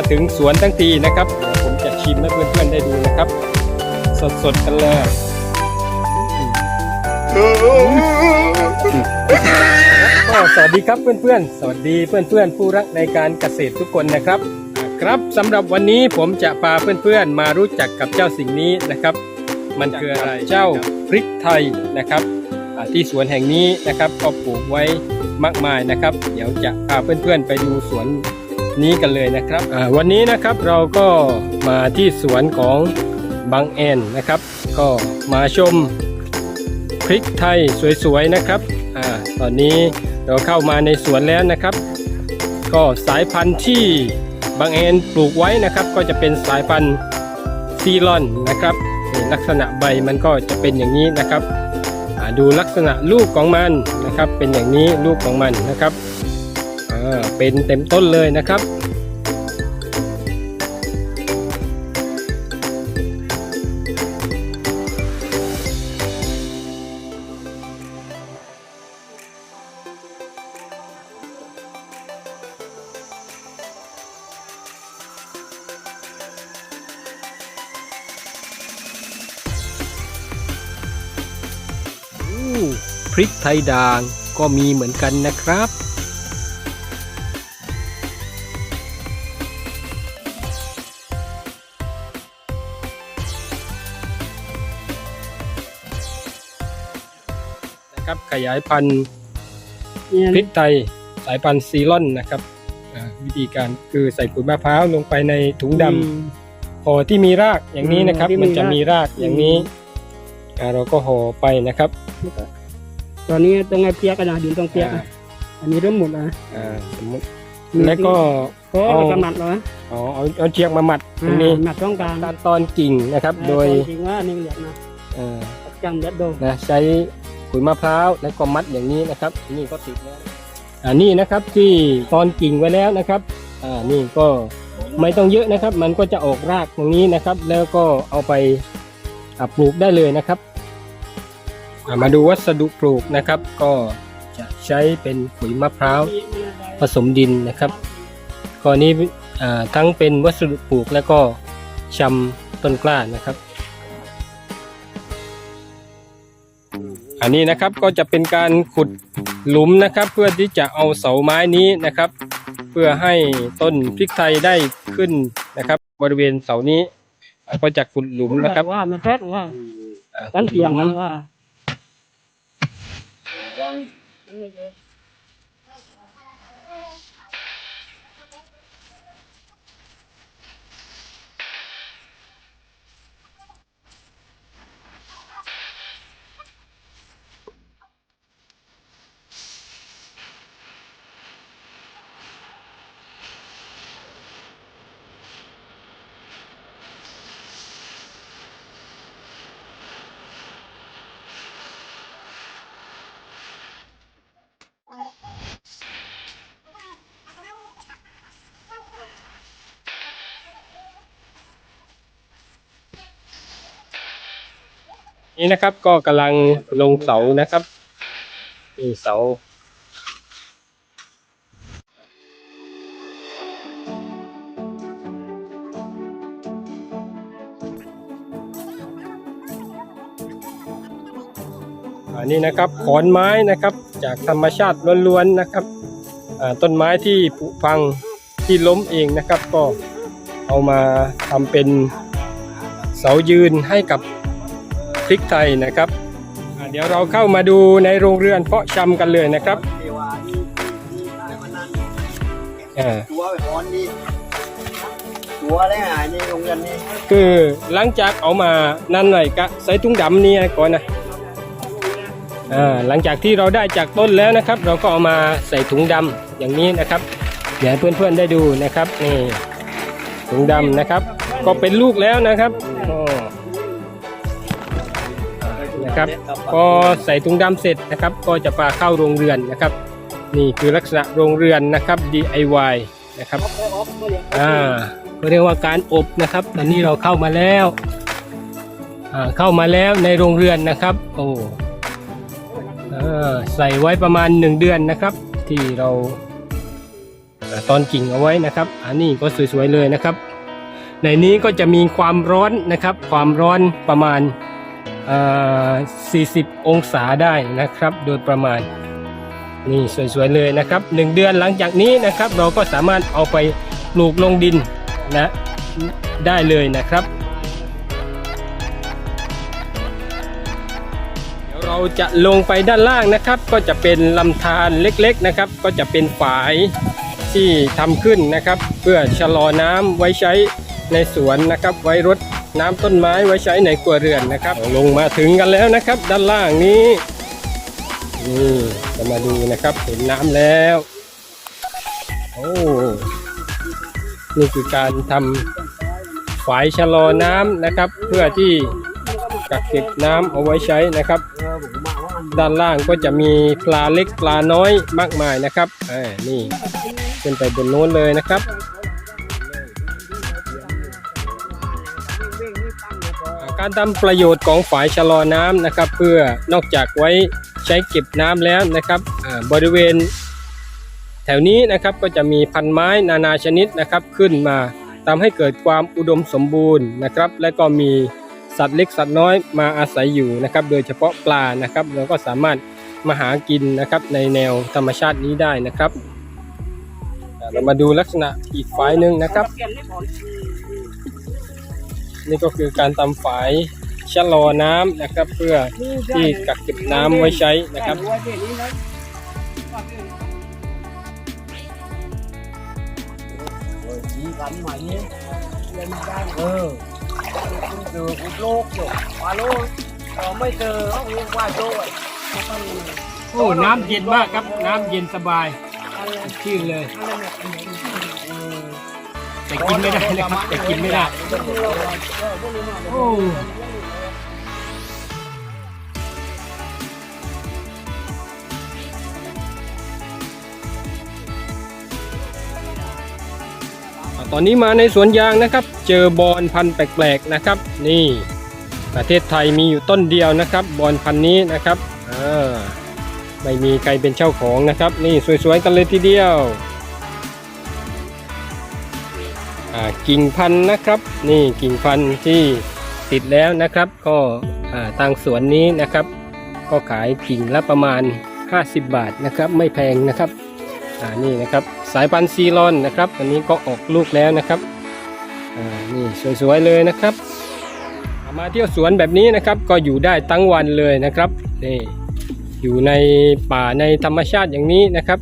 มาถึงสวนทั้งทีนะครับ ผมจะชิมให้เพื่อนๆได้ดูนะครับ สดๆกันเลยก็สวัสดีครับเพื่อนๆ สวัสดีเพื่อนๆ ผู้รักในการเกษตรทุกคนนะครับครับสำหรับวันนี้ผมจะพาเพื่อนๆ มารู้จักกับเจ้าสิ่งนี้นะครับ มันคืออะไรเจ้าพริกไทยนะครับที่สวนแห่งนี้นะครับก็ปลูกไว้มากมายนะครับ เดี๋ยวจะพาเพื่อนๆ ไปดูสวน นี้กันเลยนะครับวันนี้นะครับเราก็มาที่สวนของบางแอนนะครับ ก็มาชมพริกไทยสวยๆนะครับอตอนนี้เราเข้ามาในสวนแล้วนะครับ ก็สายพันธุ์ที่บางแอนปลูกไว้นะครับ ก็จะเป็นสายพันธุ์ซีรอนนะครับลักษณะใบมันก็จะเป็นอย่างนี้นะครับดูลักษณะลูกของมันนะครับ เป็นอย่างนี้ลูกของมันนะครับ เป็นเต็มต้นเลยนะครับพริกไทยด่างก็มีเหมือนกันนะครับ นะครับ ขยายพันธุ์เนี่ยพริกไทยสายพันธุ์ซีรอนนะครับอ่าวิธีการคือใส่ปุ๋ยมะพร้าวลงไปในถุงดำห่อที่มีรากอย่างนี้นะครับอืมที่มีมันจะมีรากรากอย่างนี้อ่าเราก็ห่อไปนะครับ ตอนนี้ต้องไงเปียกกันนะดินต้องเปียกอ่าอะอันนี้เริ่มหมดแล้วอ่าสมมติแล้วก็ก็เอากำมัดเหรออ๋อเอาเอาเชือกมามัดตรงนี้หมัดต้องการตอนตอนกิ่งนะครับ โดยจริงว่านี่เหลือนะเอ่อจังเด็ดโดนะใช้ ขุยมะพร้าวแล้วก็มัดอย่างนี้นะครับ นี่ก็ติดแล้วอ่านี่นะครับที่ตอนกิ่งไว้แล้วนะครับอ่านี่ก็ไม่ต้องเยอะนะครับ มันก็จะออกรากตรงนี้นะครับ แล้วก็เอาไปปลูกได้เลยนะครับมาดูวัสดุปลูกนะครับ ก็จะใช้เป็นขุยมะพร้าวผสมดินนะครับก่อนนี้อ่าทั้งเป็นวัสดุปลูกแล้วก็ชำต้นกล้านะครับ นนี้นะครับก็จะเป็นการขุดหลุมนะครับ เพื่อที่จะเอาเสาไม้นี้นะครับ เพื่อให้ต้นพริกไทยได้ขึ้นนะครับ บริเวณเสานี้ก็จะขุดหลุมนะครับว่ามันแฟดว่าอ่ากันเตียงมันว่า นี่นะครับก็กำลังลงเสานะครับนี่เสาอันนี้นะครับขอนไม้นะครับจากธรรมชาติล้วนๆนะครับต้นไม้ที่ผุพังที่ล้มเองนะครับ ก็เอามาทำเป็นเสายืนให้กับ พริกไทยนะครับเดี๋ยวเราเข้ามาดูในโรงเรือนเพาะชำกันเลยนะครับอ่าตัวไปหอนนี่ตัวได้หายนี่โรงเรียนนี่คือหลังจากเอามานั่นหน่อยก็ใส่ถุงดำนี่ก่อนนะอ่าหลังจากที่เราได้จากต้นแล้วนะครับ เราก็เอามาใส่ถุงดำอย่างนี้นะครับเดี๋ยวให้เพื่อนๆได้ดูนะครับนี่ถุงดำนะครับ ก็เป็นลูกแล้วนะครับ นะครับ พอใส่ถุงดำเสร็จนะครับ ก็จะพาเข้าโรงเรือนนะครับ นี่คือลักษณะโรงเรือนนะครับ DIY นะครับอ่าเรียกว่าการอบนะครับตอนนี้เราเข้ามาแล้วอ่าเข้ามาแล้วในโรงเรือนนะครับ โอ้เออใส่ไว้ประมาณหนึ่งเดือนนะครับ ที่เราอ่าตอนกิ่งเอาไว้นะครับ อันนี้ก็สวยๆเลยนะครับ ในนี้ก็จะมีความร้อนนะครับ ความร้อนประมาณเอ่อ 40 องศาได้นะครับ โดยประมาณนี่สวยๆเลยนะครับหนึ่งเดือนหลังจากนี้นะครับ เราก็สามารถเอาไปปลูกลงดินนะได้เลยนะครับ เดี๋ยวเราจะลงไปด้านล่างนะครับ ก็จะเป็นลำธารเล็กๆนะครับ ก็จะเป็นฝายที่ทำขึ้นนะครับ เพื่อชะลอน้ำไว้ใช้ในสวนนะครับ ไว้รด น้ำต้นไม้ไว้ใช้ในครัวเรือนนะครับ ลงมาถึงกันแล้วนะครับ ด้านล่างนี้นี่จะมาดูนะครับเห็นน้ำแล้วโอ้นี่คือการทำฝายชะลอน้ำนะครับ เพื่อที่กักเก็บน้ำเอาไว้ใช้นะครับ ด้านล่างก็จะมีปลาเล็กปลาน้อยมากมายนะครับอ่านี่ขึ้นไปบนโน้นเลยนะครับ การทำประโยชน์ของฝายชะลอน้ำนะครับ เพื่อนอกจากไว้ใช้เก็บน้ำแล้วนะครับบริเวณ แถวนี้นะครับก็จะมีพันไม้นานาชนิดนะครับขึ้นมาทำให้เกิดความอุดมสมบูรณ์นะครับ และก็มีสัตว์เล็กสัตว์น้อยมาอาศัยอยู่นะครับ โดยเฉพาะปลานะครับ เราก็สามารถมาหากินนะครับในแนวธรรมชาตินี้ได้นะครับ เรามาดูลักษณะอีกฝายหนึ่งนะครับ นี่ก็คือการทำฝายชะลอน้ำนะครับ เพื่อที่กักเก็บน้ำไว้ใช้นะครับสีสันใหม่เนี่ยเล่นได้เออเจอพุทโลกอยู่ปลาโลกเราไม่เจอเขาว่าโจ้โอ้ น้ำเย็นมากครับ น้ำเย็นสบายชื่นเลย แต่กินไม่ได้นะครับแต่กินไม่ได้โอ้ตอนนี้มาในสวนยางนะครับ เจอบอนพันธุ์แปลกๆนะครับ นี่ ประเทศไทยมีอยู่ต้นเดียวนะครับ บอนพันธุ์นี้นะครับอ่าไม่มีใครเป็นเจ้าของนะครับ นี่สวยๆกันเลยทีเดียว กิ่งพันธุ์นะครับ นี่กิ่งพันธุ์ที่ติดแล้วนะครับ ก็ทางสวนนี้นะครับ ก็ขายกิ่งละประมาณ 50 บาทนะครับ ไม่แพงนะครับนี่นะครับสายพันธุ์ซีรอนนะครับ อันนี้ก็ออกลูกแล้วนะครับนี่สวยๆเลยนะครับ มาเที่ยวสวนแบบนี้นะครับ ก็อยู่ได้ทั้งวันเลยนะครับนี่อยู่ในป่าในธรรมชาติอย่างนี้นะครับ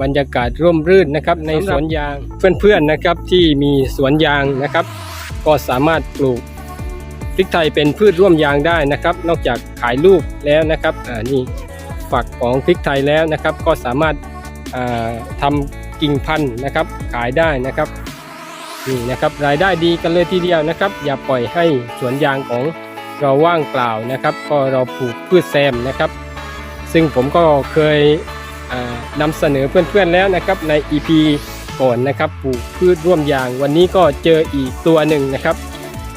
บรรยากาศร่มรื่นนะครับในสวนยางเพื่อนๆนะครับที่มีสวนยางนะครับ ก็สามารถปลูกพริกไทยเป็นพืชร่วมยางได้นะครับ นอกจากขายลูกแล้วนะครับอ่านี่ฝักของพริกไทยแล้วนะครับ ก็สามารถอ่าทำกิ่งพันธุ์นะครับ ขายได้นะครับนี่นะครับรายได้ดีกันเลยทีเดียวนะครับ อย่าปล่อยให้สวนยางของเราว่างเปล่านะครับ ก็เราปลูกพืชแซมนะครับ ซึ่งผมก็เคยอ่า นำเสนอเพื่อนๆแล้วนะครับใน EP ก่อนนะครับปลูกพืชร่วมยาง วันนี้ก็เจออีกตัวหนึ่งนะครับ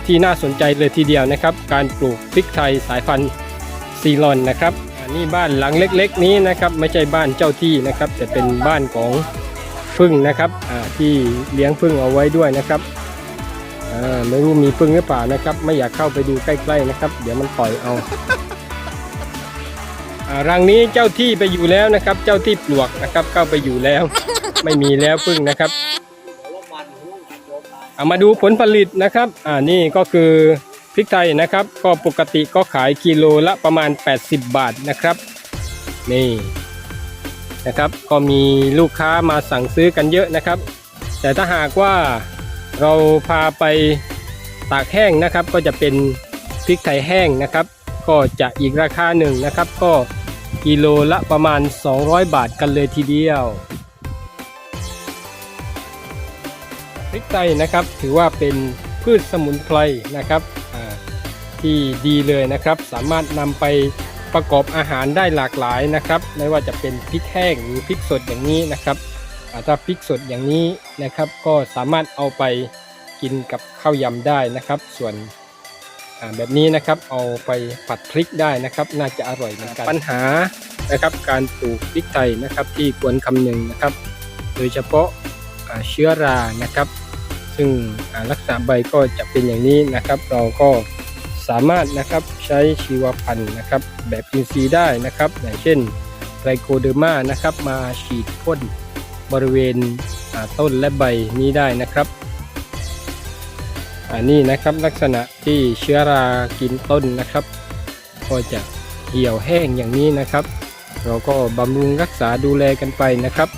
ที่น่าสนใจเลยทีเดียวนะครับ การปลูกพริกไทยสายพันธุ์ซีรอนนะครับนนี้บ้านหลังเล็ก ๆ นี้นะครับไม่ใช่บ้านเจ้าที่นะครับ แต่เป็นบ้านของพึ่งนะครับที่เลี้ยงพึ่งเอาไว้ด้วยนะครับไม่รู้มีพึ่งหรือเปล่านะครับ ไม่อยากเข้าไปดูใกล้ ๆนะครับ เดี๋ยวมันต่อยเอา รังนี้เจ้าที่ไปอยู่แล้วนะครับ เจ้าที่ปลวกนะครับเข้าไปอยู่แล้ว ไม่มีแล้วพึ่งนะครับเอามาดูผลผลิตนะครับอ่านี่ก็คือพริกไทยนะครับ ก็ปกติก็ขายกิโลละประมาณ 80 บาทนะครับนี่นะครับ ก็มีลูกค้ามาสั่งซื้อกันเยอะนะครับ แต่ถ้าหากว่าเราพาไปตากแห้งนะครับ ก็จะเป็นพริกไทยแห้งนะครับ ก็จะอีกราคาหนึ่งนะครับ ก็กิโลละประมาณ 200 บาทกันเลยทีเดียวพริกไทยนะครับถือว่าเป็นพืชสมุนไพรนะครับที่ดีเลยนะครับ สามารถนำไปประกอบอาหารได้หลากหลายนะครับ ไม่ว่าจะเป็นพริกแห้งหรือพริกสดอย่างนี้นะครับอาถ้าพริกสดอย่างนี้นะครับ ก็สามารถเอาไปกินกับข้าวยำได้นะครับ ส่วน แบบนี้นะครับเอาไปผัดพริกได้นะครับ น่าจะอร่อยเหมือนกันปัญหานะครับ การปลูกพริกไทยนะครับที่ควรคำนึงนะครับ โดยเฉพาะเชื้อรานะครับ ซึ่งอ่าลักษณะใบก็จะเป็นอย่างนี้นะครับ เราก็สามารถนะครับใช้ชีวพันธุ์นะครับ แบบอินทรีย์ได้นะครับ อย่างเช่นไตรโคเดอร์มานะครับ มาฉีดพ่นบริเวณต้นและใบนี้ได้นะครับ อันนี้นะครับลักษณะที่เชื้อรากินต้นนะครับ ก็จะเหี่ยวแห้งอย่างนี้นะครับ เราก็บำรุงรักษาดูแลกันไปนะครับ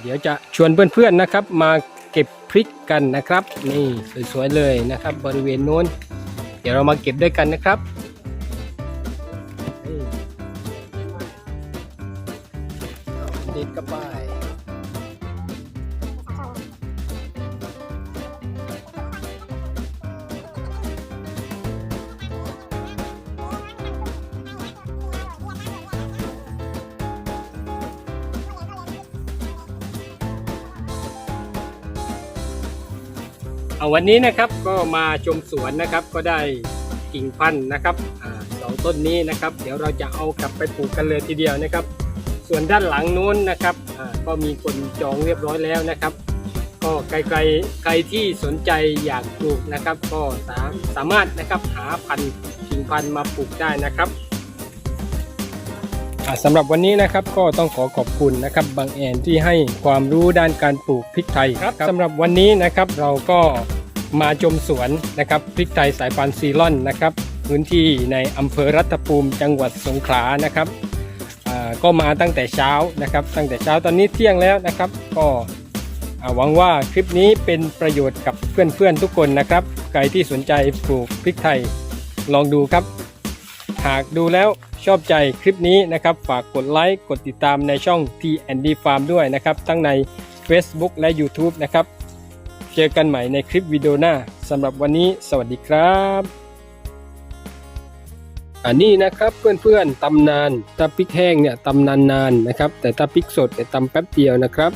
เดี๋ยวจะชวนเพื่อนๆนะครับ มาเก็บพริกกันนะครับ นี่สวยๆเลยนะครับ บริเวณโน้น เดี๋ยวเรามาเก็บด้วยกันนะครับเด็ดกระป่าย วันนี้นะครับก็มาชมสวนนะครับก็ได้กิ่งพันธุ์นะครับสองต้นนี้นะครับ เดี๋ยวเราจะเอากลับไปปลูกกันเลยทีเดียวนะครับ ส่วนด้านหลังนู้นนะครับก็มีคนจองเรียบร้อยแล้วนะครับ ก็ไกลๆใครที่สนใจอยากปลูกนะครับ ก็สาสามารถนะครับหาพันธุ์กิ่งพันธุ์มาปลูกได้นะครับสำหรับวันนี้นะครับก็ต้องขอขอบคุณนะครับบางแอนที่ให้ความรู้ด้านการปลูกพริกไทยครับสำหรับวันนี้นะครับเราก็ มาชมสวนนะครับพริกไทยสายพันธุ์ซีลอนนะครับ พื้นที่ในอำเภอรัตภูมิจังหวัดสงขลานะครับก็มาตั้งแต่เช้านะครับ ตั้งแต่เช้าตอนนี้เที่ยงแล้วนะครับ ก็หวังว่าคลิปนี้เป็นประโยชน์กับเพื่อนๆทุกคนนะครับใครที่สนใจปลูกพริกไทยลองดูครับ หากดูแล้วชอบใจคลิปนี้นะครับ ฝากกดไลค์กดติดตามในช่อง T&D Farm ด้วยนะครับ ทั้งใน Facebook และ YouTube นะครับ เจอกันใหม่ในคลิปวิดีโอหน้าสำหรับวันนี้สวัสดีครับอันนี้นะครับเพื่อนๆตำนานถ้าปิกแห้งเนี่ยตำนานนานนะครับ แต่ถ้าปิกสดเนี่ยตำแป๊บเดียวนะครับ